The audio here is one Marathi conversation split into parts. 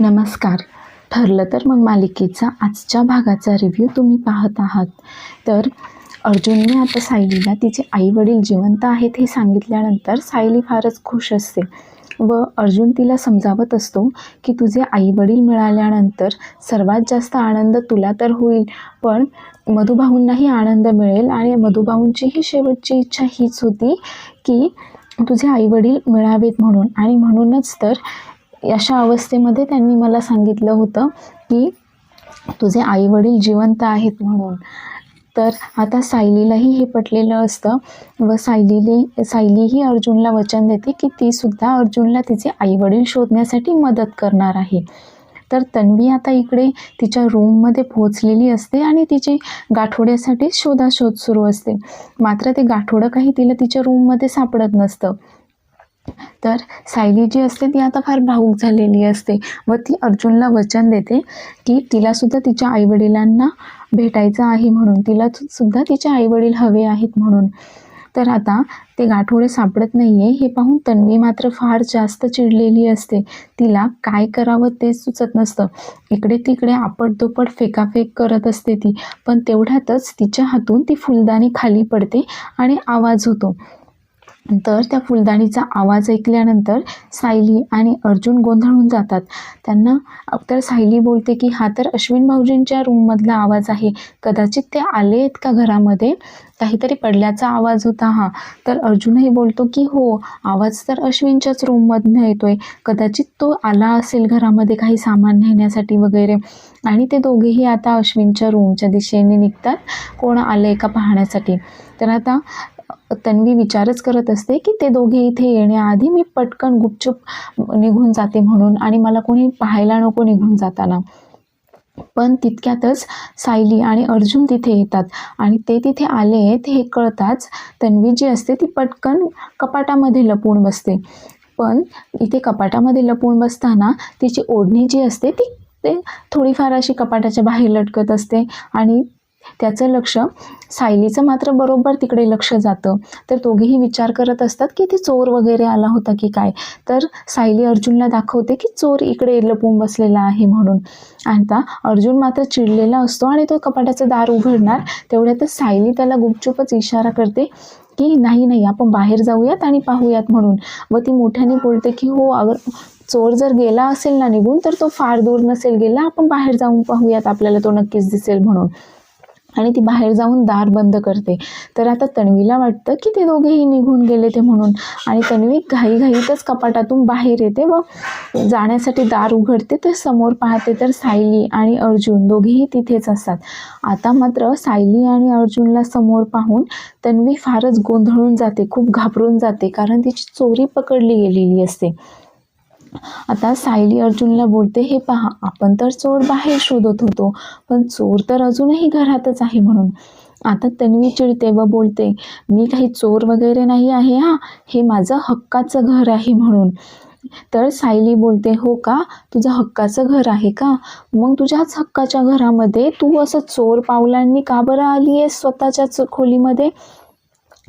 नमस्कार. ठरलं तर मग मालिकेचा आजच्या भागाचा रिव्ह्यू तुम्ही पाहत आहात. तर अर्जुनने आता सायलीला तिचे आई वडील जिवंत आहेत हे सांगितल्यानंतर सायली फारच खुश असते व अर्जुन तिला समजावत असतो की तुझे आई वडील मिळाल्यानंतर सर्वात जास्त आनंद तुला तर होईल पण मधुभाऊंनाही आनंद मिळेल आणि मधुभाऊंचीही शेवटची इच्छा हीच होती की तुझे आई वडील मिळावेत म्हणून आणि म्हणूनच तर अशा अवस्थेमध्ये त्यांनी मला सांगितलं होतं की तुझे आई वडील जिवंत आहेत म्हणून. तर आता सायलीलाही हे पटलेलं असतं व सायलीले सायलीही अर्जुनला वचन देते की तीसुद्धा अर्जुनला तिचे आईवडील शोधण्यासाठी मदत करणार आहे. तर तन्वी आता इकडे तिच्या रूममध्ये पोहोचलेली असते आणि तिची गाठोड्यासाठी शोधाशोध सुरू असते. मात्र ते गाठोडं काही तिला तिच्या रूममध्ये सापडत नसतं. तर सायली जी असते ती आता फार भावूक झालेली असते. व ती अर्जुनला वचन देते की तिलासुद्धा तिच्या आईवडिलांना भेटायचं आहे म्हणून. तिला सुद्धा तिचे आईवडील हवे आहेत म्हणून. तर आता ते गाठोडे सापडत नाही आहे हे पाहून तन्वी मात्र फार जास्त चिडलेली असते. तिला काय करावं ते सुचत नसतं. इकडे तिकडे आपटदोपट फेकाफेक करत असते ती. पण तेवढ्यातच तिच्या हातून ती फुलदाणी खाली पडते आणि आवाज होतो. तर त्या फुलदाणीचा आवाज ऐकल्यानंतर सायली आणि अर्जुन गोंधळून जातात. त्यांना तर सायली बोलते की हा तर अश्विन भाऊजींच्या रूममधला आवाज आहे. कदाचित ते आले आहेत का घरामध्ये? काहीतरी पडल्याचा आवाज होता हा. तर अर्जुनही बोलतो की हो आवाज तर अश्विनच्याच रूममधनं येतोय. कदाचित तो आला असेल घरामध्ये काही सामान नेण्यासाठी वगैरे. आणि ते दोघेही आता अश्विनच्या रूमच्या दिशेने निघतात. कोण आलं आहे का पाहण्यासाठी? तर आता तन्वी विचारच करत असते की ते दोघे इथे येण्याआधी मी पटकन गुपचूप निघून जाते म्हणून आणि मला कोणी पाहायला नको निघून जाताना. पण तितक्यातच सायली आणि अर्जुन तिथे येतात आणि ते तिथे आले आहेत हे कळताच तन्वी जी असते ती पटकन कपाटामध्ये लपून बसते. पण इथे कपाटामध्ये लपून बसताना तिची ओढणी जी असते ती ते थोडीफार अशी कपाटाच्या बाहेर लटकत असते आणि त्याचं लक्ष सायलीचं मात्र बरोबर तिकडे लक्ष जातं. तर दोघेही विचार करत असतात की ते चोर वगैरे आला होता की काय? तर सायली अर्जुनला दाखवते की चोर इकडे लपून बसलेला आहे म्हणून. आता अर्जुन मात्र चिडलेला असतो आणि तो कपाटाचं दार उघडणार. तेवढ्यातच सायली त्याला गुपचूपच इशारा करते की नाही नाही आपण बाहेर जाऊयात आणि पाहूयात म्हणून. व ती मोठ्याने बोलते की हो अगर चोर जर गेला असेल ना निघून तर तो फार दूर नसेल गेला. आपण बाहेर जाऊन पाहूयात आपल्याला तो नक्कीच दिसेल म्हणून. आणि ती बाहेर जाऊन दार बंद करते. तर आता तन्वीला वाटतं की ते दोघेही निघून गेले ते म्हणून. आणि तन्वी घाईघाईतच कपाटातून बाहेर येते व जाण्यासाठी दार उघडते तर समोर पाहते तर सायली आणि अर्जुन दोघेही तिथेच असतात. आता मात्र सायली आणि अर्जुनला समोर पाहून तन्वी फारच गोंधळून जाते खूप घाबरून जाते कारण तिची चोरी पकडली गेलेली असते. आता सायली अर्जुनला बोलते हे पहा आपण तर चोर बाहेर शोधत होतो पण चोर तर अजूनही घरातच आहे म्हणून. आता तन्वी चिडते व बोलते मी काही चोर वगैरे नाही आहे हा हे माझं हक्काचं घर आहे म्हणून. तर सायली बोलते हो का? तुझं हक्काचं घर आहे का? मग तुझ्याच हक्काच्या घरामध्ये तू असं चोर पावलांनी का बरं आली आहेस स्वतःच्याच खोलीमध्ये?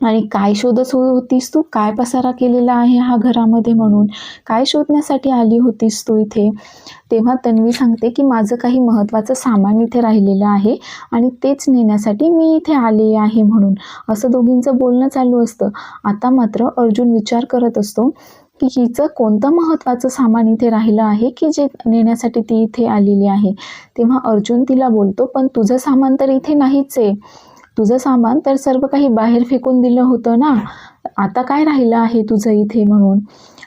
आणि काय शोधत होतीस तू? काय पसारा केलेला आहे हा घरामध्ये म्हणून? काय शोधण्यासाठी आली होतीस तू इथे? तेव्हा तन्वी सांगते की माझं काही महत्त्वाचं सामान इथे राहिलेलं आहे आणि तेच नेण्यासाठी मी इथे आले आहे म्हणून. असं दोघींचं बोलणं चालू असतं. आता मात्र अर्जुन विचार करत असतो की हिचं कोणतं महत्त्वाचं सामान इथे राहिलं आहे की जे नेण्यासाठी ती इथे आलेली आहे? तेव्हा अर्जुन तिला बोलतो पण तुझं सामान तर इथे नाहीच आहे. तुझं सामान तर सर्व काही बाहेर फेकून दिलं होतं ना. आता काय राहिलं आहे तुझं इथे म्हणून?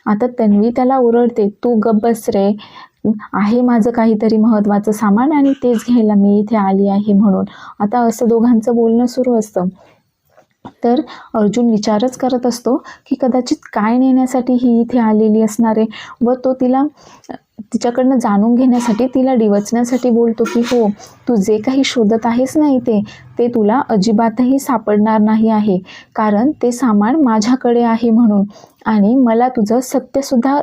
आता तन्वी त्याला ओरडते तू गप्प बस रे. आहे माझं काहीतरी महत्त्वाचं सामान आणि तेच घ्यायला मी इथे आली आहे म्हणून. आता असं दोघांचं बोलणं सुरू असतं. तर अर्जुन विचारच करत असतो की कदाचित काय नेण्यासाठी ही इथे आलेली असणार आहे व तो तिला तिच्याकडनं जाणून घेण्यासाठी तिला डिवचण्यासाठी बोलतो की हो तू जे काही शोधत आहेस ना इथे ते तुला अजिबातही सापडणार नाही आहे कारण ते सामान माझ्याकडे आहे म्हणून आणि मला तुझं सत्यसुद्धा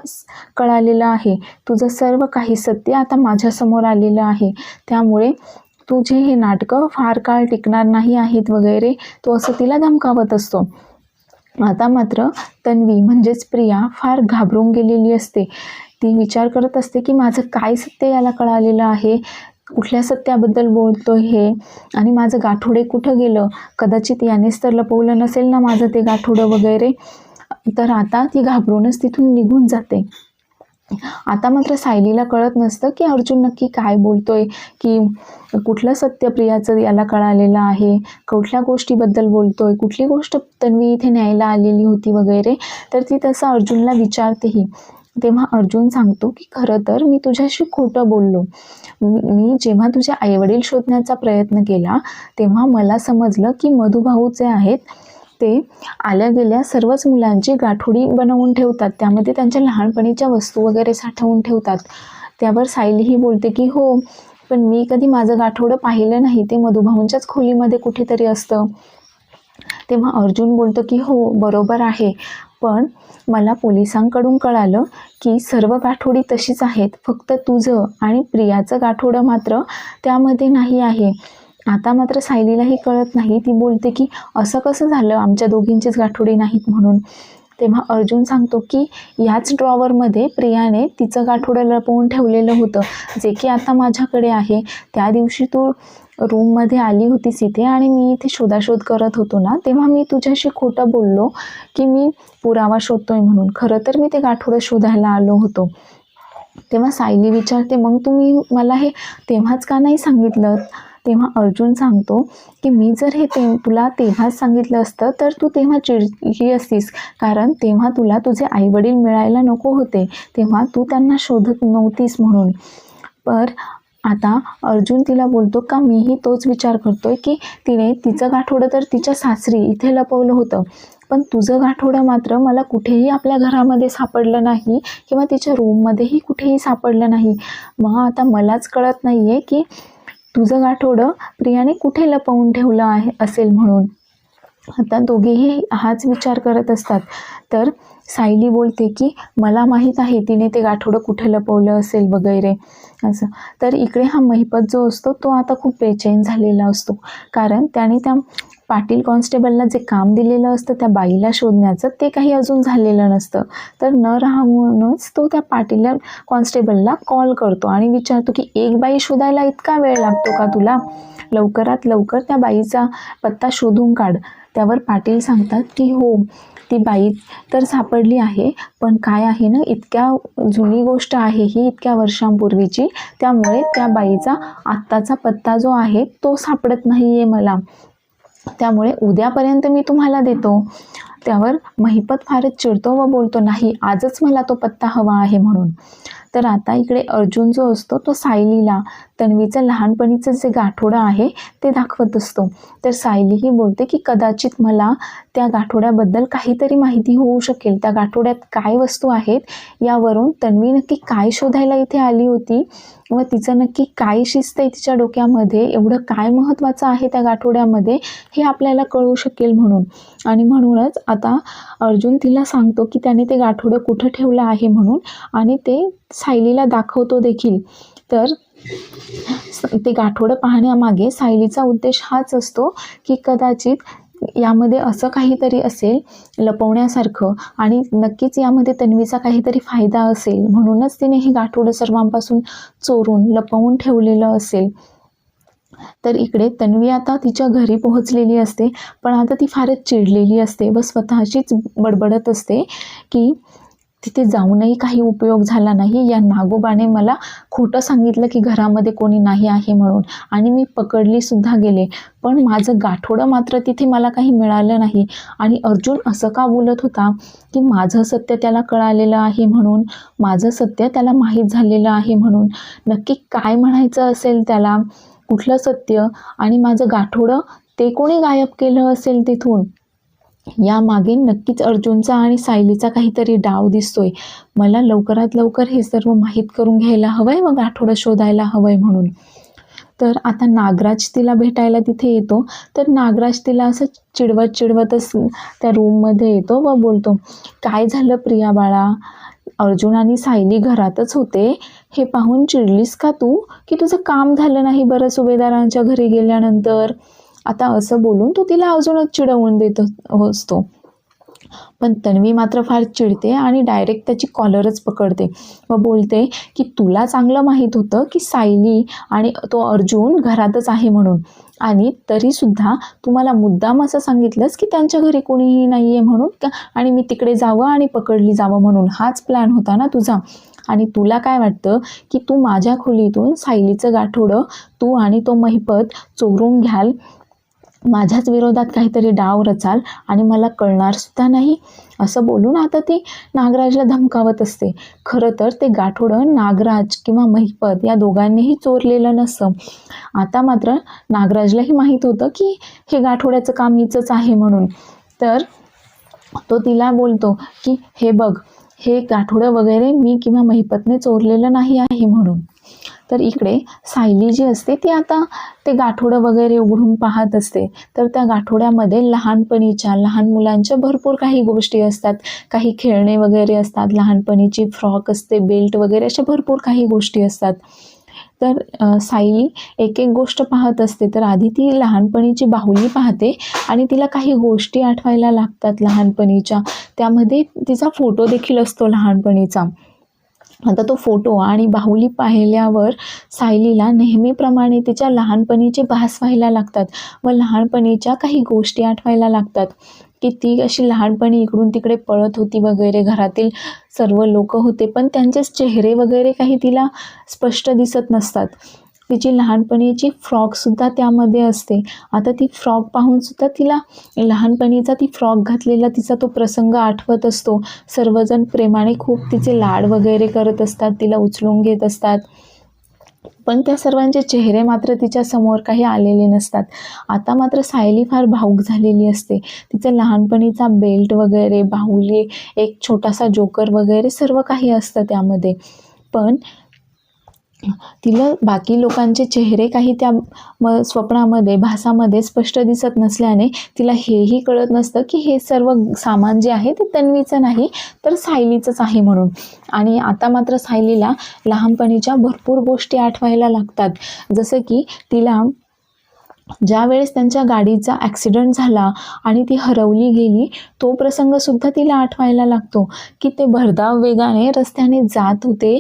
कळालेलं आहे. तुझं सर्व काही सत्य आता माझ्यासमोर आलेलं आहे. त्यामुळे तुझे हे नाटकं फार काळ टिकणार नाही आहेत वगैरे तो असं तिला धमकावत असतो. आता मात्र तन्वी म्हणजेच प्रिया फार घाबरून गेलेली असते. ती विचार करत असते की माझं काय सत्य याला कळालेलं आहे? कुठल्या सत्याबद्दल बोलतो हे? आणि माझं गाठोडे कुठं गेलं? कदाचित यानेच तर लपवलं नसेल ना माझं ते गाठोडं वगैरे? तर आता ती घाबरूनच तिथून निघून जाते. आता मात्र सायलीला कळत नसतं की अर्जुन नक्की काय बोलतोय की कुठलं सत्यप्रियाचं याला कळालेलं आहे कुठल्या गोष्टीबद्दल बोलतोय कुठली गोष्ट तन्वी इथे न्यायला आलेली होती वगैरे. तर ती तसं अर्जुनला विचारतेही. तेव्हा अर्जुन सांगतो की खरं तर मी तुझ्याशी खोटं बोललो. मी मी जेव्हा तुझे आईवडील शोधण्याचा प्रयत्न केला तेव्हा मला समजलं की मधुभाऊ जे आहेत ते आल्या गेल्या सर्वच मुलांची गाठोडी बनवून ठेवतात. त्यामध्ये त्यांच्या लहानपणीच्या वस्तू वगैरे साठवून ठेवतात. त्यावर सायलीही बोलते की हो पण मी कधी माझं गाठोडं पाहिलं नाही. ते मधुभाऊंच्याच खोलीमध्ये कुठेतरी असतं. तेव्हा अर्जुन बोलतो की हो बरोबर आहे. पण मला पोलिसांकडून कळालं की सर्व गाठोडी तशीच आहेत. फक्त तुझं आणि प्रियाचं गाठोडं मात्र त्यामध्ये नाही आहे. आता मात्र सायलीलाही कळत नाही. ती बोलते की असं कसं झालं? आमच्या दोघींचीच गाठोडी नाहीत म्हणून. तेव्हा अर्जुन सांगतो की याच ड्रॉवरमध्ये प्रियाने तिचं गाठोडं लपवून ठेवलेलं होतं जे की आता माझ्याकडे आहे. त्या दिवशी तू रूममध्ये आली होतीस इथे आणि मी इथे शोधाशोध करत होतो ना तेव्हा मी तुझ्याशी खोटं बोललो की मी पुरावा शोधतोय म्हणून. खरं तर मी ते गाठोडं शोधायला आलो होतो. तेव्हा सायली विचारते मग तुम्ही मला हे तेव्हाच का नाही सांगितलं? तेव्हा अर्जुन सांगतो की मी जर हे ते तुला तेव्हाच सांगितलं असतं तर तू तेव्हा चिडली असतीस. कारण तेव्हा तुला तुझे आईवडील मिळायला नको होते. तेव्हा तू त्यांना शोधत नव्हतीस म्हणून. पर आता अर्जुन तिला बोलतो का मीही तोच विचार करतोय की तिने तिचं गाठोडं तर तिच्या सासरी इथे लपवलं होतं. पण तुझं गाठोडं मात्र मला कुठेही आपल्या घरामध्ये सापडलं नाही किंवा तिच्या रूममध्येही कुठेही सापडलं नाही. मग आता मलाच कळत नाही आहे की तुझं गाठोडं प्रियाने कुठे लपवून ठेवलं आहे असेल म्हणून. आता दोघेही हाच विचार करत असतात. तर सायली बोलते की मला माहीत आहे तिने ते गाठोडं कुठे लपवलं असेल वगैरे. असं. तर इकडे हा महिपत जो असतो तो आता खूप बेचैन झालेला असतो. कारण त्याने त्या पाटील कॉन्स्टेबलला जे काम दिलेलं असतं त्या बाईला शोधण्याचं ते काही अजून झालेलं नसतं. तर न राहूनच तो त्या पाटील कॉन्स्टेबलला कॉल करतो आणि विचारतो की एक बाई शोधायला इतका वेळ लागतो का तुला? लवकरात लवकर त्या बाईचा पत्ता शोधून काढ. त्यावर पाटील सांगतात की हो ती बाई तर सापडली आहे. पण काय आहे ना इतक्या जुनी गोष्ट आहे ही इतक्या वर्षांपूर्वीची. त्यामुळे त्या बाईचा आत्ताचा पत्ता जो आहे तो सापडत नाही आहे मला. त्यामुळे उद्यापर्यंत मी तुम्हाला देतो. त्यावर महिपत फारच चिडतो व बोलतो नाही आजच मला तो पत्ता हवा आहे म्हणून. तर आता इकडे अर्जुन जो असतो तो सायलीला तन्वीचं लहानपणीचं जे गाठोडं आहे ते दाखवत असतो. तर सायली ही बोलते की कदाचित मला त्या गाठोड्याबद्दल काहीतरी माहिती होऊ शकेल. त्या गाठोड्यात काय वस्तू आहेत यावरून तन्वी नक्की काय शोधायला इथे आली होती व तिचं नक्की काय शिस्त आहे तिच्या डोक्यामध्ये एवढं काय महत्त्वाचं आहे त्या गाठोड्यामध्ये हे आपल्याला कळू शकेल म्हणून. आणि म्हणूनच आता अर्जुन तिला सांगतो की त्याने ते गाठोडं कुठं ठेवलं आहे म्हणून? आणि ते सायलीला दाखवतो देखील. तर ते गाठोडं पाहण्यामागे सायलीचा उद्देश हाच असतो की कदाचित यामध्ये असं काहीतरी असेल लपवण्यासारखं आणि नक्कीच यामध्ये तन्वीचा काहीतरी फायदा असेल. म्हणूनच तिने हे गाठोडं सर्वांपासून चोरून लपवून ठेवलेलं असेल. तर इकडे तन्वी आता तिच्या घरी पोहोचलेली असते पण आता ती फारच चिडलेली असते व स्वतःशीच बडबडत असते की तिथे जाऊनही काही उपयोग झाला नाही. या नागोबाने मला खोटं सांगितलं की घरामध्ये कोणी नाही आहे म्हणून. आणि मी पकडली सुद्धा गेले. पण माझं गाठोडं मात्र तिथे मला काही मिळालं नाही. आणि अर्जुन असं का बोलत होता की माझं सत्य त्याला कळालेलं आहे म्हणून? माझं सत्य त्याला माहीत झालेलं आहे म्हणून? नक्की काय म्हणायचं असेल त्याला? कुठलं सत्य? आणि माझं गाठोडं? ते कोणी गायब केलं असेल तिथून? यामागे नक्कीच अर्जुनचा आणि सायलीचा काहीतरी डाव दिसतोय. मला लवकरात लवकर हे सर्व माहीत करून घ्यायला हवं आहे आठवडं शोधायला हवं आहे म्हणून. तर आता नागराज तिला भेटायला तिथे येतो. तर नागराज तिला असं चिडवत चिडवतच त्या रूममध्ये येतो व बोलतो काय झालं प्रिया बाळा? अर्जुन आणि सायली घरातच होते. हे पाहून चिडलीस का तू? की तुझं काम झालं नाही बरं सुभेदारांच्या घरी गेल्यानंतर? आता असं बोलून तो तिला अजूनच चिडवून देत असतो. पण तन्वी मात्र फार चिडते आणि डायरेक्ट त्याची कॉलरच पकडते. व बोलते की तुला चांगलं माहीत होतं की सायली आणि तो अर्जुन घरातच आहे म्हणून. आणि तरीसुद्धा तुम्हाला मुद्दाम असं सांगितलंस की त्यांच्या घरी कोणीही नाही आहे म्हणून आणि मी तिकडे जावं आणि पकडली जावं म्हणून. हाच प्लॅन होता ना तुझा. आणि तुला काय वाटतं की तू माझ्या खोलीतून सायलीचं गाठोडं तू आणि तो महिपत चोरून घ्याल माझ्याच विरोधात काहीतरी डाव रचाल आणि मला कळणारसुद्धा नाही. असं बोलून आता ती नागराजला धमकावत असते. खरं तर ते गाठोडं नागराज किंवा महिपत या दोघांनीही चोरलेलं नसतं आता मात्र नागराजलाही माहीत होतं की हे गाठोड्याचं काम हिचंच आहे म्हणून. तर तो तिला बोलतो की हे बघ हे गाठोडं वगैरे मी किंवा महिपतने चोरलेलं नाही आहे म्हणून. तर इकडे सायली जी असते ती आता ते गाठोडं वगैरे उघडून पाहत असते. तर त्या गाठोड्यामध्ये लहानपणीच्या लहान मुलांच्या भरपूर काही गोष्टी असतात. काही खेळणे वगैरे असतात लहानपणीची फ्रॉक असते बेल्ट वगैरे अशा भरपूर काही गोष्टी असतात. तर अ, सायली एक एक गोष्ट पाहत असते. तर आधी ती लहानपणीची बाहुली पाहते आणि तिला काही गोष्टी आठवायला लागतात लहानपणीच्या. त्यामध्ये तिचा फोटो देखील असतो लहानपणीचा. आता तो फोटो आणि बाहुली पाहिल्यावर सायलीला नेहमीप्रमाणे तिच्या लहानपणीचे भास व्हायला लागतात व लहानपणीच्या काही गोष्टी आठवायला लागतात. की ती अशी लहानपणी इकडून तिकडे पळत होती वगैरे घरातील सर्व लोक होते पण त्यांचे चेहरे वगैरे काही तिला स्पष्ट दिसत नसतात. तिची लहानपणीची फ्रॉकसुद्धा त्यामध्ये असते. आता ती फ्रॉक पाहूनसुद्धा तिला लहानपणीचा ती फ्रॉक घातलेला तिचा तो प्रसंग आठवत असतो. सर्वजण प्रेमाने खूप तिचे लाड वगैरे करत असतात तिला उचलून घेत असतात. पण त्या सर्वांचे चेहरे मात्र तिच्या समोर काही आलेले नसतात. आता मात्र सायली फार भाऊक झालेली असते. तिचं लहानपणीचा बेल्ट वगैरे बाहुली एक छोटासा जोकर वगैरे सर्व काही असतं त्यामध्ये. पण तिला बाकी लोकांचे चेहरे काही त्या म स्वप्नामध्ये भासामध्ये स्पष्ट दिसत नसल्याने तिला हेही कळत नसतं की हे सर्व सामान जे आहे ते तन्वीचं नाही तर सायलीचंच आहे म्हणून. आणि आता मात्र सायलीला लहानपणीच्या भरपूर गोष्टी आठवायला लागतात. जसं की तिला ज्या वेळेस त्यांच्या गाडीचा ॲक्सिडेंट झाला आणि ती हरवली गेली तो प्रसंगसुद्धा तिला आठवायला लागतो की ते भरधाव वेगाने रस्त्याने जात होते.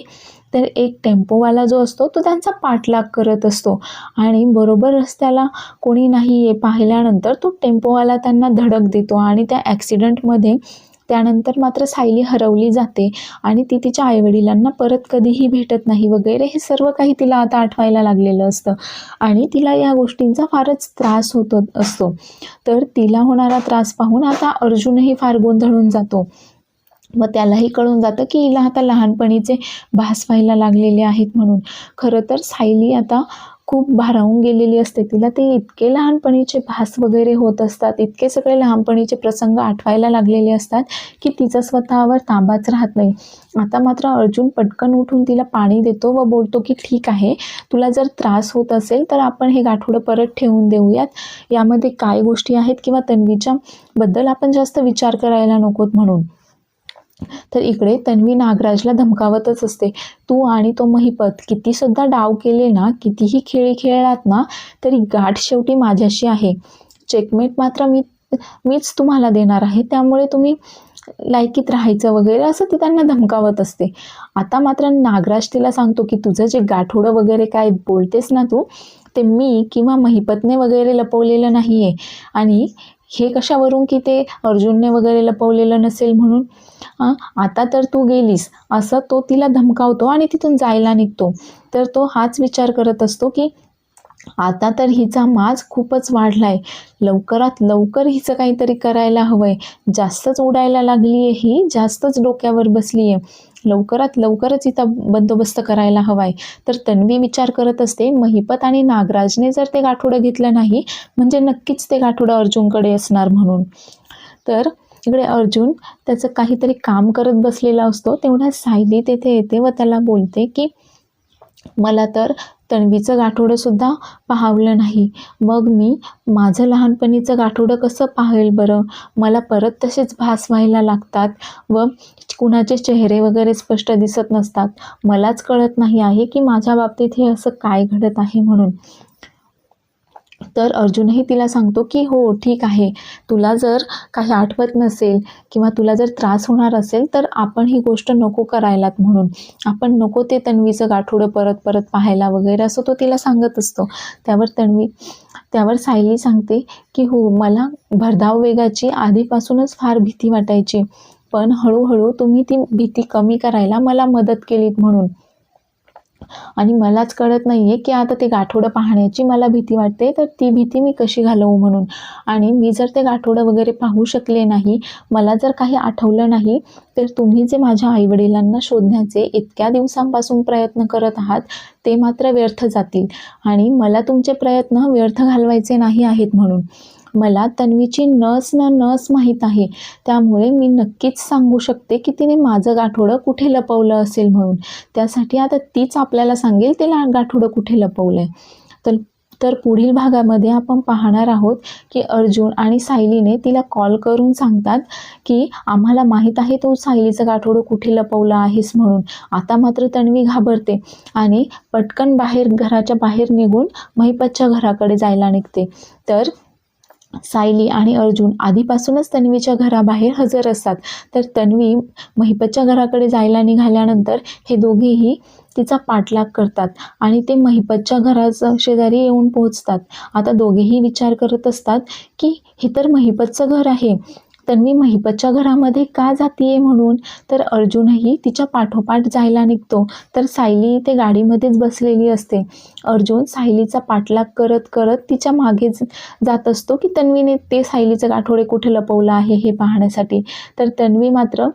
तर एक टेम्पोवाला जो असतो तो त्यांचा पाठलाग करत असतो. आणि बरोबर रस्त्याला कोणी नाही आहे पाहिल्यानंतर तो टेम्पोवाला त्यांना धडक देतो आणि त्या ॲक्सिडेंटमध्ये त्यानंतर मात्र सायली हरवली जाते आणि ती तिच्या आईवडिलांना परत कधीही भेटत नाही वगैरे हे सर्व काही तिला आता आठवायला लागलेलं असतं. आणि तिला या गोष्टींचा फारच त्रास होत असतो. तर तिला होणारा त्रास पाहून आता अर्जुनही फार गोंधळून जातो. व त्यालाही कळून जातं की हिला आता लहानपणीचे भास व्हायला लागलेले आहेत म्हणून. खरं तर सायली आता खूप भारावून गेलेली असते. तिला ते इतके लहानपणीचे भास वगैरे होत असतात इतके सगळे लहानपणीचे प्रसंग आठवायला लागलेले असतात की तिचा स्वतःवर ताबाच राहत नाही. आता मात्र अर्जुन पटकन उठून तिला पाणी देतो व बोलतो की ठीक आहे तुला जर त्रास होत असेल तर आपण हे गाठोडं परत ठेवून देऊयात. यामध्ये काय गोष्टी आहेत किंवा तन्वीच्या बद्दल आपण जास्त विचार करायला नकोत म्हणून. तर इकडे तन्वी नागराजला धमकावतच असते. तू आणि तो महिपत कितीसुद्धा डाव केले ना कितीही खेळी खेळलात ना तरी गाठ शेवटी माझ्याशी आहे. चेकमेट मात्र मी मीच तुम्हाला देणार आहे. त्यामुळे तुम्ही लायकीत राहायचं वगैरे असं ती त्यांना धमकावत असते. आता मात्र नागराज तिला सांगतो की तुझं जे गाठोडं वगैरे काय बोलतेस ना तू ते मी किंवा महिपतने वगैरे लपवलेलं नाही आहे आणि हे कशावरून की ते अर्जुनने वगैरे लपवलेलं नसेल म्हणून? हां आता तर तू गेलीस. असं तो तिला धमकावतो आणि तिथून जायला निघतो. तर तो हाच विचार करत असतो की आता तर हिचा माज खूपच वाढला आहे लवकरात लवकर हिचं काहीतरी करायला हवं आहे जास्तच उडायला लागली आहे ही जास्तच डोक्यावर बसली आहे लवकरात लवकरच हिचा बंदोबस्त करायला हवा आहे तर तन्वी विचार करत असते महिपत आणि नागराजने जर ते गाठोडं घेतलं नाही म्हणजे नक्कीच ते गाठोडं अर्जुनकडे असणार म्हणून. तर इकडे अर्जुन त्याचं काहीतरी काम करत बसलेला असतो. तेवढ्या सायली तेथे येते व त्याला बोलते की मला तर तणबीचं गाठोडंसुद्धा पाहावलं नाही. मग मी माझं लहानपणीचं गाठोडं कसं पाहेल बरं? मला परत तसेच भास व्हायला लागतात व कुणाचे चेहरे वगैरे स्पष्ट दिसत नसतात. मलाच कळत नाही आहे की माझ्या बाबतीत हे असं काय घडत आहे म्हणून. तर अर्जुनही तिला सांगतो की हो ठीक आहे. तुला जर काही आठवत नसेल किंवा तुला जर त्रास होणार असेल तर आपण ही गोष्ट नको करायलात म्हणून. आपण नको ते तन्वीचं गाठोडं परत परत पाहायला वगैरे असं तो तिला सांगत असतो. त्यावर तन्वी त्यावर सायली सांगते की हो मला भरधाव वेगाची आधीपासूनच फार भीती वाटायची. पण हळूहळू तुम्ही ती भीती कमी करायला मला मदत केलीत म्हणून. आणि मलाच कळत नाही आहे की आता ते गाठोडं पाहण्याची मला भीती वाटते तर ती भीती मी कशी घालवू म्हणून? आणि मी जर ते गाठोडं वगैरे पाहू शकले नाही मला जर काही आठवलं नाही तर तुम्ही जे माझ्या आईवडिलांना शोधण्याचे इतक्या दिवसांपासून प्रयत्न करत आहात ते मात्र व्यर्थ जातील. आणि मला तुमचे प्रयत्न व्यर्थ घालवायचे नाही आहेत म्हणून. मला तन्वीची नस न नस माहीत आहे. त्यामुळे मी नक्कीच सांगू शकते की तिने माझं गाठोडं कुठे लपवलं असेल म्हणून. त्यासाठी आता तीच आपल्याला सांगेल ते ला गाठोडं कुठे लपवलं आहे तर तर पुढील भागामध्ये आपण पाहणार आहोत की अर्जुन आणि सायलीने तिला कॉल करून सांगतात की आम्हाला माहीत आहे तू सायलीचं गाठोडं कुठे लपवलं आहेस म्हणून. आता मात्र तन्वी घाबरते आणि पटकन बाहेर घराच्या बाहेर निघून महिपतच्या घराकडे जायला निघते. तर सायली आणि अर्जुन आधीपासूनच तन्वीच्या घराबाहेर हजर असतात. तर तन्वी महिपतच्या घराकडे जायला निघाल्यानंतर हे दोघेही तिचा पाठलाग करतात आणि ते महिपतच्या घराचं शेजारी येऊन पोहोचतात. आता दोघेही विचार करत असतात की हे तर महिपतचं घर आहे. तन्वी महिपतच्या घरामध्ये का जातीये म्हणून? तर अर्जुनही तिच्या पाठोपाठ जायला निघतो. तर सायली ते गाडीमध्येच बसलेली असते. अर्जुन सायलीचा पाठलाग करत करत तिच्यामागे जात असतो की तन्वीने ते सायलीचं गाठोडे कुठे लपवलं आहे हे पाहण्यासाठी. तर तन्वी मात्र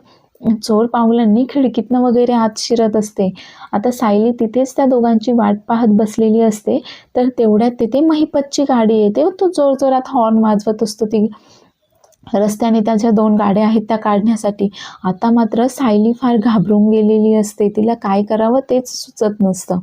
चोर पावलांनी खिडकीतनं वगैरे आत शिरत असते. आता सायली तिथेच त्या दोघांची वाट पाहत बसलेली असते. तर तेवढ्यात तिथे महिपतची गाडी येते तो जोरजोरात हॉर्न वाजवत असतो ती. रस्त्याने त्याच्या दोन गाड्या आहेत त्या काढण्यासाठी. आता मात्र सायली फार घाबरून गेलेली असते. तिला काय करावं तेच सुचत नसतं.